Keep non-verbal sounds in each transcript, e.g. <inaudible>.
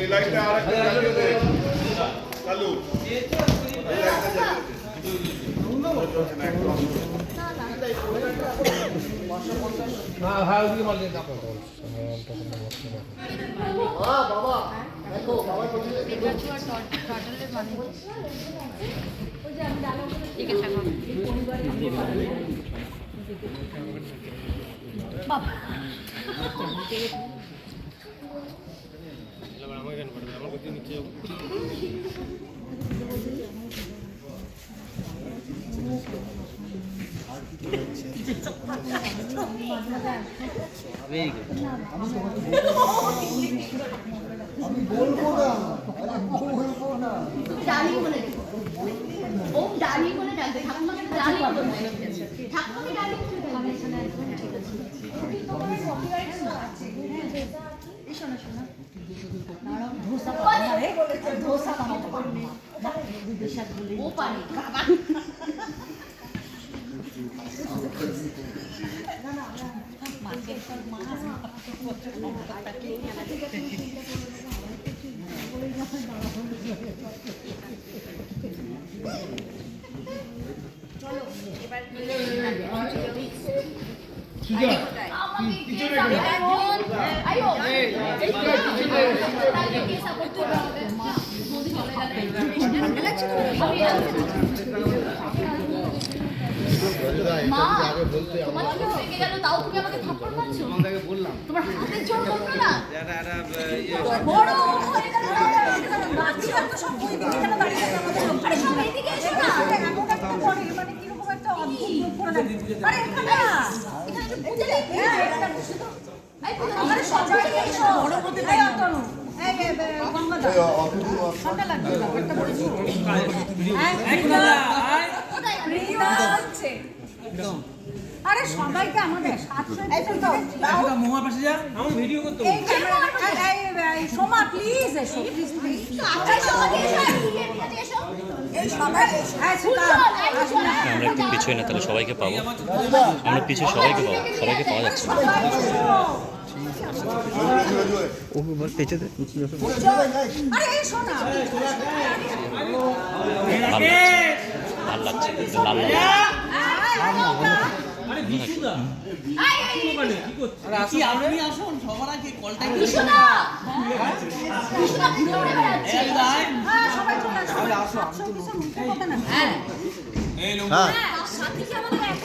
এই লাইটটা আর একটা জ্বালিয়ে <laughs> দে চালু এই লাইটটা জ্বালিয়ে দে চলছে না ডালি বলে। ওম ডালি বলে ডাকবে ঠাকুমাকে ডালি বলে ঠাকুমাকে ডালি বলে ডাকবে ও পারে আমাকে মা, তোমার চোখ পেকে গেল, তাও তুমি আমাকে থাপ্পড় মারছো? তোমার হাতের জোর কমলো না? বড় হয়ে গেল বাচ্চা তো সব ওই দিকে কেন দাঁড়িয়ে আছে আমাদের আরে সব এইদিকে এসো না। এমন একটা পরে মানে কীরকম একটা অদ্ভুত করে লাগে আরে এখানে এখানে একটু বুঝে নেই ব্যাপারটা বলেছি আরে সবাইকে আমাদের সাতশো পাশে যা আমার ভিডিও করতে এই ক্যামেরা এই এই সোমা প্লিজ এসো প্লিজ প্লিজ হ্যাঁ আমরা একটু পিছিয়ে না তাহলে সবাইকে পাবো। আমরা পিছিয়ে সবাইকে পাবো সবাইকে পাওয়া যাচ্ছে। না আরে এই শোনা ভালো লাগছে লাল লাল হ্যাঁ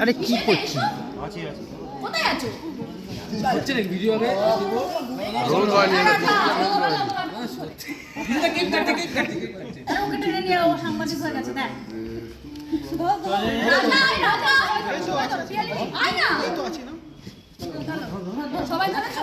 আরে কি করছি কোথায় আছো হচ্ছে না ভিডিও হবে রোল বানিয়ে দে। কেক কাটতে কেক কাটতে আরে ওকে টেনে নিয়ে ও সাংবাদিক হয়ে গেছে দেখ রাজা, এই রাজা। আয় না। সবাই ধরেছো?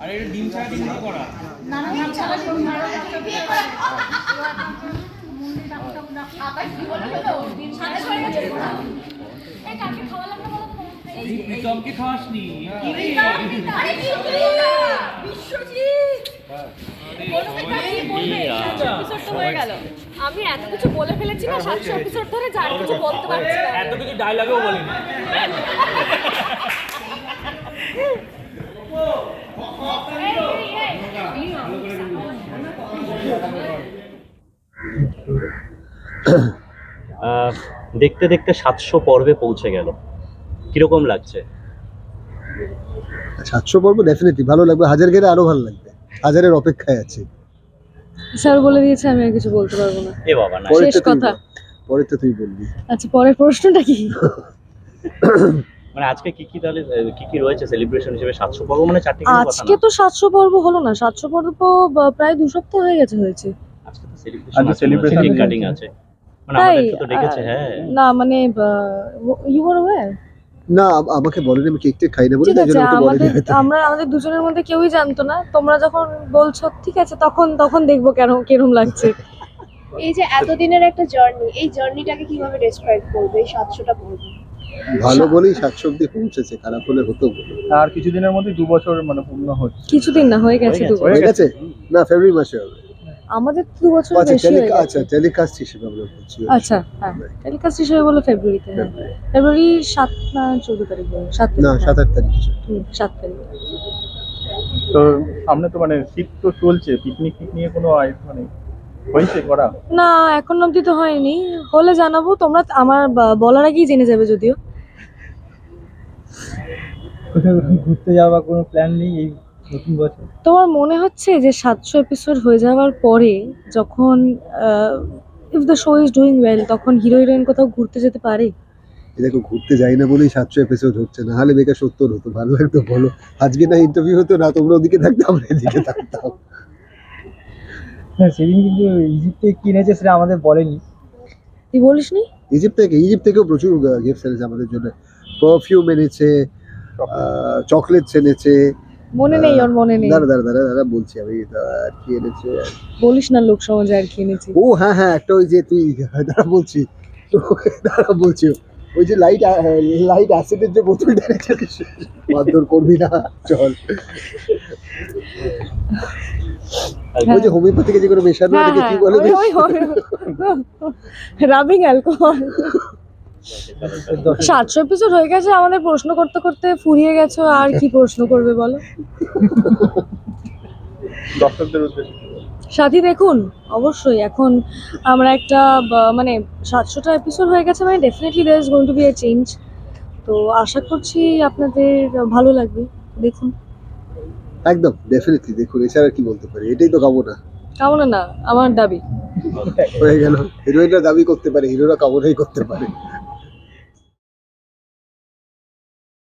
আরে এটা ডিম ছাড়া ডিম করা না না না ছাড়া দিন মারো বিয়ে করে মুন্ডি ডাকু ডাকু ডাকু আকাশ কি বলে হলো সাড়ে ছয় বছর পড়া এই কাকে খাওয়ালাম না বলো এই প্রীতমকে খাওয়াসনি আরে কি বিশ্বজিৎ হয়ে গেল আমি এত কিছু বলে ফেলেছি না সাতশো এপিসোড ধরে যার কিছু বলতে পারছি না। এত কিছু ডায়লগেও বলিনি। <laughs> দেখতে দেখতে সাতশো পর্বে পৌঁছে গেল। কীরকম লাগছে? সাতশো পর্ব ডেফিনেটলি ভালো লাগবে। হাজার গেলে আরও ভালো লাগবে। হাজারের অপেক্ষায় আছে। স্যার বলে দিয়েছে আমি আর কিছু বলতে পারব না। এ বাবা না। শেষ কথা। পরে তো তুই বলবি। আচ্ছা পরের প্রশ্নটা কি? <laughs> মানে আজকে কি কি তাহলে কি কি রয়েছে সেলিব্রেশন হিসেবে? সাতশো পর্ব মানে চারটে কথা আজকে তো সাতশো পর্ব হলো না। সাতশো পর্ব প্রায় দু সপ্তাহ হয়ে গেছে হয়েছে। আজকে তো সেলিব্রেশন আছে কাটিং আছে। মানে তাই আমাদেরকে তো ডেকেছে হ্যাঁ। না মানে ইউ আর ওয়্যার না আমাকে বলেনি আমি কেক টেক খাই না বলে তাই জন্য ওকে বলেনি আমাদের আমরা আমাদের দুজনের মধ্যে কেউই জানতো না। তোমরা যখন বলছো ঠিক আছে তখন তখন দেখব কেন কিরম লাগছে। এই যে এতদিনের একটা জার্নি এই জার্নিটাকে কীভাবে ডেসক্রাইব করবে এই সাতশোটা পর্ব? ভালো বলেই অব্দি পৌঁছেছে খারাপ হলে হতো আর কিছুদিনের মধ্যে দু বছর মানে পূর্ণ হচ্ছে। কিছুদিন না হয়ে গেছে হয়ে দু গেছে। হয়ে গেছে? না ফেব্রুয়ারি মাসে হবে। আমাদের তো দু বছর আচ্ছা বেশি হয়ে গেছে। আচ্ছা টেলিকাস্ট হিসেবে আমরা বলছি আচ্ছা। হ্যাঁ টেলিকাস্ট হিসেবে বলো ফেব্রুয়ারিতে হ্যাঁ। ফেব্রুয়ারি সাত না চোদ্দ তারিখ বলো সাত না তারিখ সাত আট তারিখ হুম, সাত তারিখ। তো সামনে তো মানে শীত তো চলছে পিকনিক নিয়ে কোনো মানে হয়েছে করা? না এখন অবধি তো হয়নি। হলে জানাব তোমরা আমার বলার আগেই জেনে যাবে যদিও। ঘুরতে যাওয়া কোনো প্ল্যান নেই এই নতুন বছর? তোমার মনে হচ্ছে যে সাতশো এপিসোড হয়ে যাওয়ার পরে যখন if the show is doing well তখন হিরো হিরোইন কোথাও ঘুরতে যেতে পারে? দেখো ঘুরতে যাই না বলেই সাতশো এপিসোড হচ্ছে না। হলে বেকার সত্তর হতো ভালো লাগতো বলো। আজকে না ইন্টারভিউ হতো না তোমরা ওদিকে থাকতাম আমরা এদিকে থাকতাম। হ্যাঁ সেদিন কিন্তু ইজিপ্টে কিনেছে সেটা আমাদের বলেনি। তুই বলিস নি ইজিপ্ট থেকে ইজিপ্ট থেকেও প্রচুর গিফট এনেছে আমাদের জন্য। পারফিউম এনেছে চকলেটস এনেছে মনে নেই ওর মনে নেই দাঁড়া দাঁড়া দাঁড়া দাঁড়া বলছি আমি আর কি এনেছে বলিস না লোক সমাজে আর কি এনেছি ও হ্যাঁ হ্যাঁ একটা ওই যে তুই দাঁড়া বলছি দাঁড়া বলছি ওই যে লাইট লাইট অ্যাসিডের যে বোতলটা এনেছিস মারধর করবি না চল ওই যে হোমিওপ্যাথিকে যে কোনো মেশানো হ্যাঁ হ্যাঁ কি বলে রাবিং অ্যালকোহল সাতশো এপিসোড হয়ে গেছে আমাদের প্রশ্ন করতে করতে ফুরিয়ে গেছো আর কি প্রশ্ন করবে বলো? সাথী দেখুন অবশ্যই এখন আমরা একটা মানে সাতশোটা এপিসোড হয়ে গেছে মানে definitely there is going to be a change তো আশা করছি আপনাদের ভালো লাগবে দেখুন। একদম ডেফিনেটলি দেখুন এছাড়া কি বলতে পারি? এটাই তো কামনা। কামনা না আমার দাবি। হয়ে গেল। হিরোইনরা দাবি করতে পারে হিরোরা কামনাই করতে পারে।